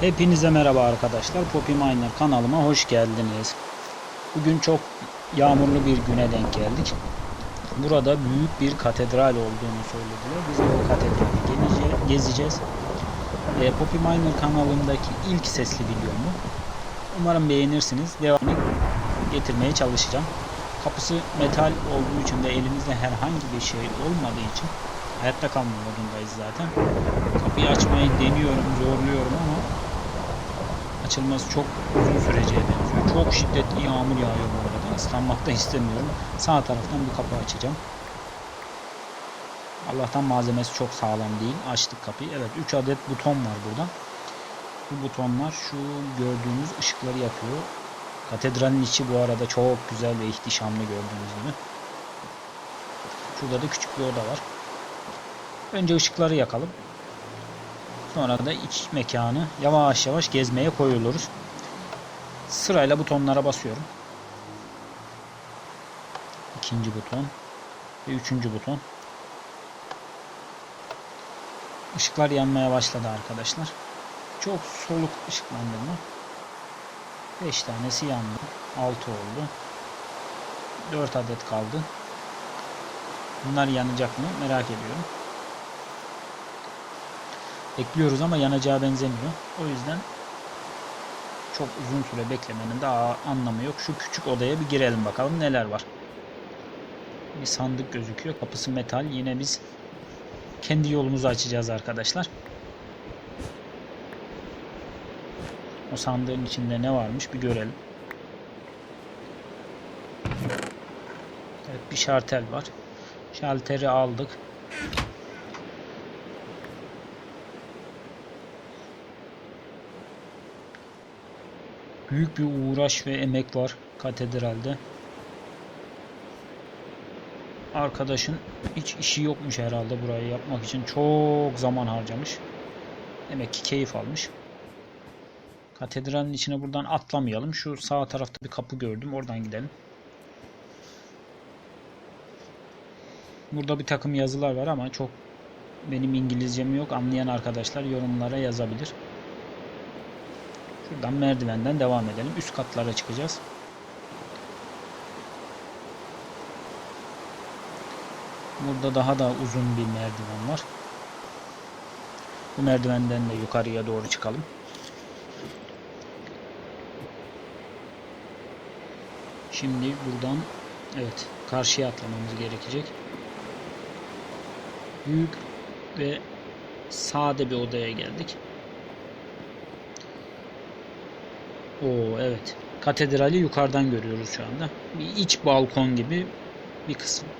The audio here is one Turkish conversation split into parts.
Hepinize merhaba arkadaşlar. Poppy Miner kanalıma hoş geldiniz. Bugün çok yağmurlu bir güne denk geldik. Burada büyük bir katedral olduğunu söylediler. Biz de o katedrali gezeceğiz. E, Poppy Miner kanalındaki ilk sesli videomu. Umarım beğenirsiniz. Devamını getirmeye çalışacağım. Kapısı metal olduğu için ve elimizde herhangi bir şey olmadığı için hayatta kalma zaten. Kapıyı açmayı deniyorum, zorluyorum ama açılması çok uzun süreceğe benziyor. Çok şiddetli yağmur yağıyor bu arada. Islanmak da istemiyorum. Sağ taraftan bir kapı açacağım. Allah'tan malzemesi çok sağlam değil. Açtık kapıyı. Evet 3 adet buton var burada. Bu butonlar şu gördüğümüz ışıkları yapıyor. Katedralin içi bu arada çok güzel ve ihtişamlı gördüğünüz gibi. Şurada da küçük bir oda var. Önce ışıkları yakalım. Sonra da iç mekanı yavaş yavaş gezmeye koyuluruz. Sırayla butonlara basıyorum. İkinci buton ve üçüncü buton. Işıklar yanmaya başladı arkadaşlar. Çok soluk ışıklandırma. 5 tanesi yandı. 6 oldu. 4 adet kaldı. Bunlar yanacak mı merak ediyorum. Bekliyoruz ama yanacağı benzemiyor. O yüzden çok uzun süre beklemenin daha anlamı yok. Şu küçük odaya bir girelim bakalım neler var. Bir sandık gözüküyor. Kapısı metal. Yine biz kendi yolumuzu açacağız arkadaşlar. O sandığın içinde ne varmış bir görelim. Evet bir şartel var. Şalteri aldık. Büyük bir uğraş ve emek var katedralde. Arkadaşın hiç işi yokmuş herhalde burayı yapmak için. Çok zaman harcamış. Demek ki keyif almış. Katedralin içine buradan atlamayalım. Şu sağ tarafta bir kapı gördüm. Oradan gidelim. Burada bir takım yazılar var ama çok benim İngilizcem yok. Anlayan arkadaşlar yorumlara yazabilir. Şuradan merdivenden devam edelim. Üst katlara çıkacağız. Burada daha da uzun bir merdiven var. Bu merdivenden de yukarıya doğru çıkalım. Şimdi buradan evet karşıya atlamamız gerekecek. Büyük ve sade bir odaya geldik. Oo evet. Katedrali yukarıdan görüyoruz şu anda. Bir iç balkon gibi bir kısım.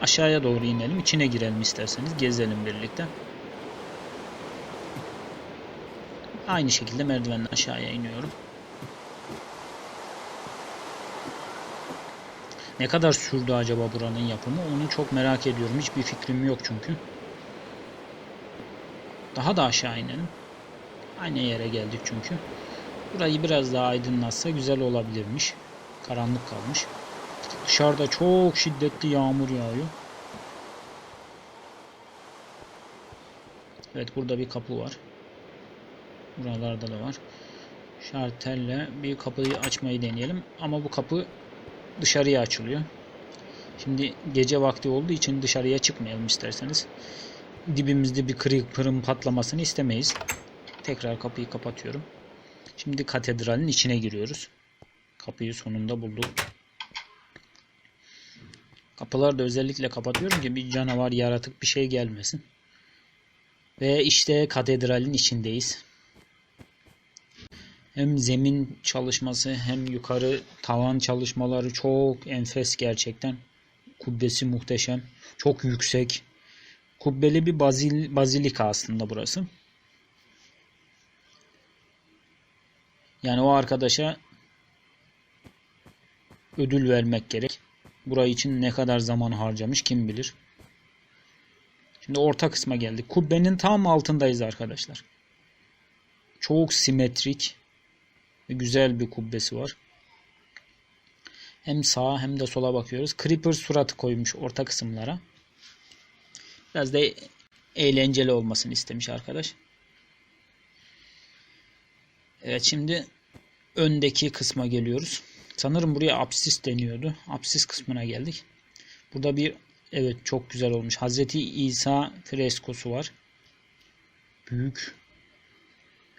Aşağıya doğru inelim. içine girelim isterseniz. Gezelim birlikte. Aynı şekilde merdivenden aşağıya iniyorum. Ne kadar sürdü acaba buranın yapımı? Onu çok merak ediyorum. Hiçbir fikrim yok çünkü. Daha da aşağı inelim. Aynı yere geldik çünkü. Burayı biraz daha aydınlatsa güzel olabilirmiş. Karanlık kalmış. Dışarıda çok şiddetli yağmur yağıyor. Evet burada bir kapı var. Buralarda da var. Şartelle bir kapıyı açmayı deneyelim. Ama bu kapı dışarıya açılıyor. Şimdi gece vakti olduğu için dışarıya çıkmayalım isterseniz. Dibimizde bir kırık pırım patlamasını istemeyiz. Tekrar kapıyı kapatıyorum. Şimdi katedralin içine giriyoruz. Kapıyı sonunda bulduk. Kapıları da özellikle kapatıyorum ki bir canavar, yaratık bir şey gelmesin. Ve işte katedralin içindeyiz. Hem zemin çalışması hem yukarı tavan çalışmaları çok enfes gerçekten. Kubbesi muhteşem. Çok yüksek. Kubbeli bir bazil, bazilika aslında burası. Yani o arkadaşa ödül vermek gerek. Burayı için ne kadar zaman harcamış kim bilir. Şimdi orta kısma geldik. Kubbenin tam altındayız arkadaşlar. Çok simetrik ve güzel bir kubbesi var. Hem sağa hem de sola bakıyoruz. Creeper suratı koymuş orta kısımlara. Biraz da eğlenceli olmasını istemiş arkadaş. Evet şimdi öndeki kısma geliyoruz. Sanırım buraya apsis deniyordu. Apsis kısmına geldik. Burada bir evet çok güzel olmuş. Hazreti İsa freskosu var. Büyük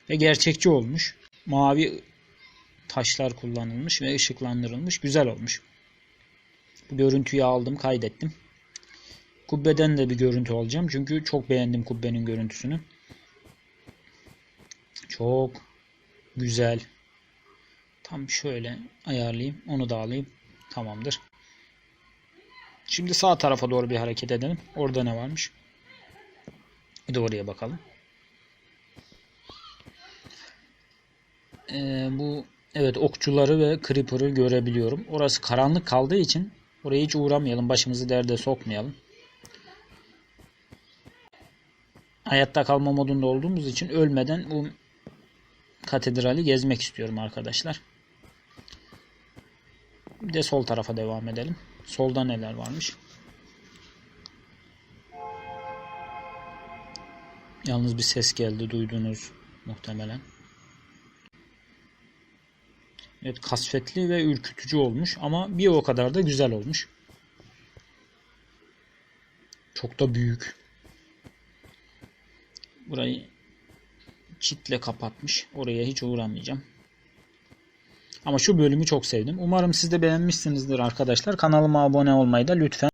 ve gerçekçi olmuş. Mavi taşlar kullanılmış ve ışıklandırılmış. Güzel olmuş. Bu görüntüyü aldım, kaydettim. Kubbeden de bir görüntü alacağım. Çünkü çok beğendim kubbenin görüntüsünü. Çok güzel. Tam şöyle ayarlayayım. Onu da alayım. Tamamdır. Şimdi sağ tarafa doğru bir hareket edelim. Orada ne varmış? Bir de oraya bakalım. Ee, bu evet okçuları ve creeper'ı görebiliyorum. Orası karanlık kaldığı için oraya hiç uğramayalım. Başımızı derde sokmayalım. Hayatta kalma modunda olduğumuz için ölmeden bu katedrali gezmek istiyorum arkadaşlar. Bir de sol tarafa devam edelim. Solda neler varmış? Yalnız bir ses geldi duydunuz muhtemelen. Evet kasvetli ve ürkütücü olmuş ama bir o kadar da güzel olmuş. Çok da büyük. Burayı çitle kapatmış. Oraya hiç uğramayacağım. Ama şu bölümü çok sevdim. Umarım siz de beğenmişsinizdir arkadaşlar. Kanalıma abone olmayı da lütfen